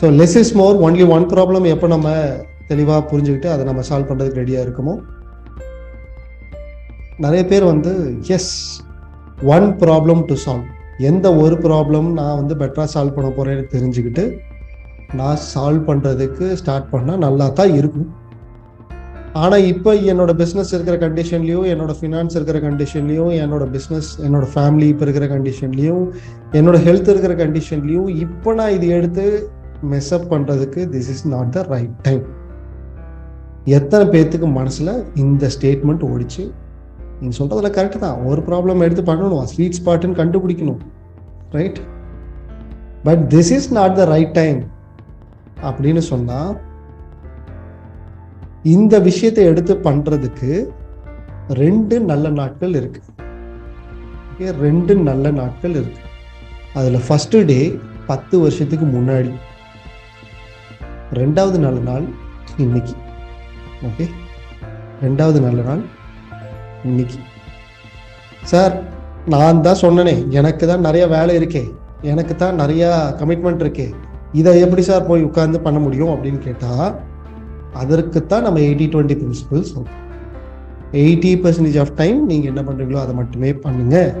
So less is more only one problem எப்போ நம்ம தெளிவாக புரிஞ்சுக்கிட்டு அதை நம்ம சால்வ் பண்ணுறதுக்கு ரெடியாக இருக்குமோ? நிறைய பேர் வந்து as one problem to solve எந்த ஒரு ப்ராப்ளம் நான் வந்து பெட்டராக சால்வ் பண்ண போகிறேன்னு தெரிஞ்சுக்கிட்டு நான் சால்வ் பண்ணுறதுக்கு ஸ்டார்ட் பண்ணால் நல்லா தான் இருக்கும். ஆனால் இப்போ என்னோட பிஸ்னஸ் இருக்கிற கண்டிஷன்லேயும் என்னோட ஃபினான்ஸ் இருக்கிற கண்டிஷன்லையும் என்னோட பிஸ்னஸ் என்னோட ஃபேமிலி இப்போ இருக்கிற கண்டிஷன்லேயும் என்னோட ஹெல்த் இருக்கிற கண்டிஷன்லையும் இப்போ நான் இது எடுத்து மெஸ்அப் பண்ணுறதுக்கு this is not the right time எத்தனை பேர்த்துக்கு மனசில் இந்த ஸ்டேட்மெண்ட் ஓடிச்சு? நீங்கள் சொல்கிறதுல கரெக்டு தான். ஒரு ப்ராப்ளம் எடுத்து பண்ணணும் ஸ்வீட் ஸ்பாட்டுன்னு கண்டுபிடிக்கணும். Right but this is not the right time அப்படின்னு சொன்னால் இந்த விஷயத்தை எடுத்து பண்ணுறதுக்கு ரெண்டு நல்ல நாட்கள் இருக்கு. Okay, ரெண்டு நல்ல நாட்கள் இருக்கு. அதில் ஃபஸ்ட்டு டே பத்து வருஷத்துக்கு முன்னாடி. ரெண்டாவது நல்ல நாள் இன்னைக்கு. ஓகே ரெண்டாவது நல்ல நாள் இன்னைக்கு. சார் நான் தான் சொன்னனே எனக்கு தான் நிறைய வேலை இருக்கே. எனக்கு தான் நிறையா கமிட்மெண்ட் இருக்கே. இதை எப்படி சார் போய் உட்காந்து பண்ண முடியும் அப்படின்னு கேட்டால் அதற்குத்தான் நம்ம eighty twenty principles eighty percentage of time நீங்கள் என்ன பண்ணுறீங்களோ அதை மட்டுமே பண்ணுங்கள்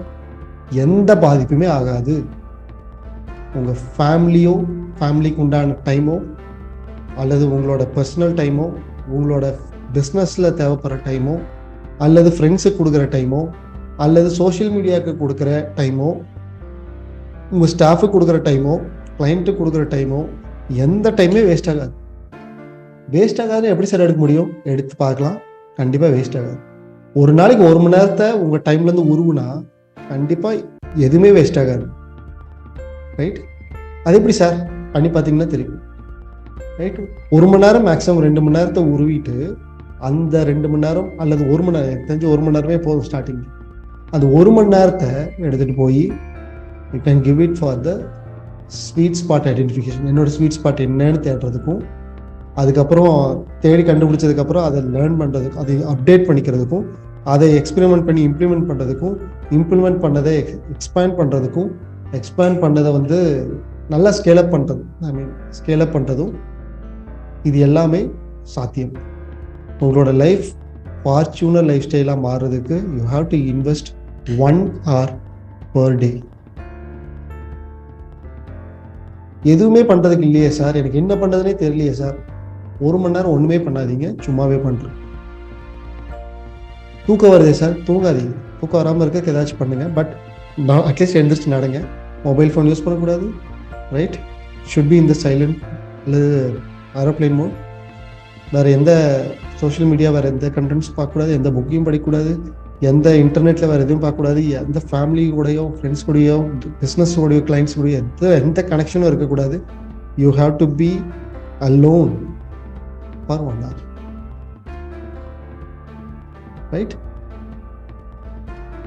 எந்த பாதிப்புமே ஆகாது. உங்கள் ஃபேமிலியோ ஃபேமிலிக்கு உண்டான டைமோ அல்லது உங்களோட பர்சனல் டைமோ உங்களோட பிஸ்னஸில் தேவைப்படுற டைமோ அல்லது ஃப்ரெண்ட்ஸுக்கு கொடுக்குற டைமோ அல்லது சோஷியல் மீடியாவுக்கு கொடுக்குற டைமோ உங்கள் ஸ்டாஃபுக்கு கொடுக்குற டைமோ கிளைண்ட்டுக்கு கொடுக்குற டைமோ எந்த டைமே வேஸ்ட் ஆகாது. வேஸ்ட் ஆகாதுன்னு எப்படி சார் எடுக்க முடியும்? எடுத்து பார்க்கலாம். கண்டிப்பாக வேஸ்ட் ஆகாது. ஒரு நாளைக்கு ஒரு மணி நேரத்தை உங்கள் டைம்லேருந்து உருவுனா கண்டிப்பாக எதுவுமே வேஸ்ட் ஆகாது. ரைட் அது எப்படி சார் பண்ணி பார்த்தீங்கன்னா தெரியும். ரைட் ஒரு மணி நேரம் மேக்ஸிமம் ரெண்டு மணி நேரத்தை உருவிட்டு அந்த ரெண்டு மணி நேரம் அல்லது ஒரு மணி நேரம் எனக்கு தெரிஞ்சு ஒரு மணி நேரமே போதும் ஸ்டார்டிங் அந்த ஒரு மணி நேரத்தை எடுத்துகிட்டு போய் you can give it for the sweet spot identification என்னோட ஸ்வீட் ஸ்பாட் என்னன்னு தேடுறதுக்கும் அதுக்கப்புறம் தேடி கண்டுபிடிச்சதுக்கப்புறம் அதை லேர்ன் பண்ணுறதுக்கும் அதை அப்டேட் பண்ணிக்கிறதுக்கும் அதை எக்ஸ்பெரிமெண்ட் பண்ணி இம்ப்ளிமெண்ட் பண்ணுறதுக்கும் இம்ப்ளிமெண்ட் பண்ணதை எக்ஸ்பேண்ட் பண்ணுறதுக்கும் எக்ஸ்பேண்ட் பண்ணதை வந்து நல்லா ஸ்கேலப் பண்ணுறது ஐ மீன் ஸ்கேலப் பண்ணுறதும் இது எல்லாமே சாத்தியம். உங்களோட லைஃப் ஃபார்ச்சூனர் லைஃப் ஸ்டைலாக மாறுறதுக்கு you have to invest one hour per day எதுவுமே பண்ணுறதுக்கு இல்லையே சார் எனக்கு என்ன பண்ணுறதுனே தெரியலையே சார் ஒரு மணி நேரம் ஒன்றுமே பண்ணாதீங்க. சும்மாவே பண்ணுறேன் தூக்கம் வருதே சார் தூங்காதீங்க. தூக்கம் வராமல் இருக்க ஏதாச்சும் பண்ணுங்கள் பட் நான் அட்லீஸ்ட் எழுந்திரிச்சு நடங்க. மொபைல் ஃபோன் யூஸ் பண்ணக்கூடாது. ரைட் ஷுட் பி இந்த சைலண்ட் அல்லது ஏரோப்ளைன் மோட் வேறு எந்த சோஷியல் மீடியா வேறு எந்த கண்டென்ட்ஸ் பார்க்கக்கூடாது எந்த புக்கையும் படிக்கக்கூடாது எந்த இன்டர்நெட்டில் வேறு எதுவும் பார்க்கக்கூடாது எந்த ஃபேமிலி கூடயோ ஃப்ரெண்ட்ஸ் கூடயோ பிஸ்னஸ் கூடயோ கிளைண்ட்ஸ் கூடயோ எந்த எந்த கனெக்ஷனும் இருக்கக்கூடாது. You have to be alone for one hour. Right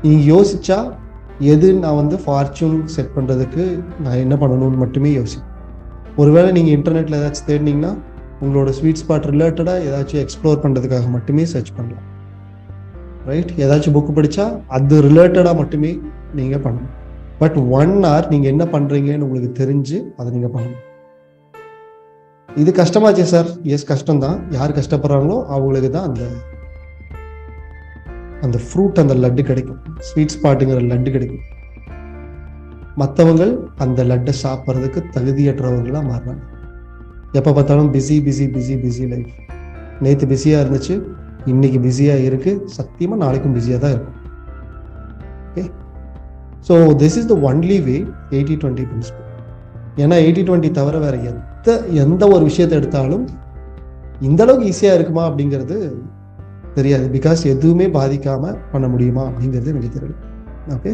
நீங்கள் யோசிச்சா எது நான் வந்து ஃபார்ச்சூன் செட் பண்ணுறதுக்கு நான் என்ன பண்ணணும்னு மட்டுமே யோசிப்பேன் ஒருவேளை நீங்கள் இன்டர்நெட்டில் ஏதாச்சும் தேடினீங்கன்னா உங்களோட ஸ்வீட் ஸ்பாட் ரிலேட்டடாக ஏதாச்சும் எக்ஸ்ப்ளோர் பண்ணுறதுக்காக மட்டுமே சர்ச் பண்ணலாம். ரைட் ஏதாச்சும் புக்கு படித்தா அது ரிலேட்டடாக மட்டுமே நீங்கள் பண்ணணும். பட் ஒன் ஹவர் நீங்கள் என்ன பண்ணுறீங்கன்னு உங்களுக்கு தெரிஞ்சு அதை நீங்கள் பண்ணணும். இது கஷ்டமாச்சே சார் எஸ் கஷ்டம்தான். யார் கஷ்டப்படுறாங்களோ அவங்களுக்கு தான் அந்த அந்த ஃப்ரூட் அந்த லட்டு கிடைக்கும். ஸ்வீட் ஸ்பாட்டுங்கிற லட்டு கிடைக்கும். மற்றவங்க அந்த லட்டை சாப்பிட்றதுக்கு தகுதியற்றவர்களாக மாறுறாங்க. எப்போ பார்த்தாலும் busy busy busy busy life நேற்று பிஸியாக இருந்துச்சு இன்னைக்கு பிஸியாக இருக்குது சத்தியமாக நாளைக்கும் பிஸியாக தான் இருக்கும். Okay so this is the only way eighty twenty principle ஏன்னா எயிட்டி டுவெண்ட்டி தவிர வேறு எந்த எந்த ஒரு விஷயத்தை எடுத்தாலும் இந்த அளவுக்கு ஈஸியாக இருக்குமா அப்படிங்கிறது தெரியாது. பிகாஸ் எதுவுமே பாதிக்காமல் பண்ண முடியுமா அப்படிங்கிறது எனக்கு தெரியல ஓகே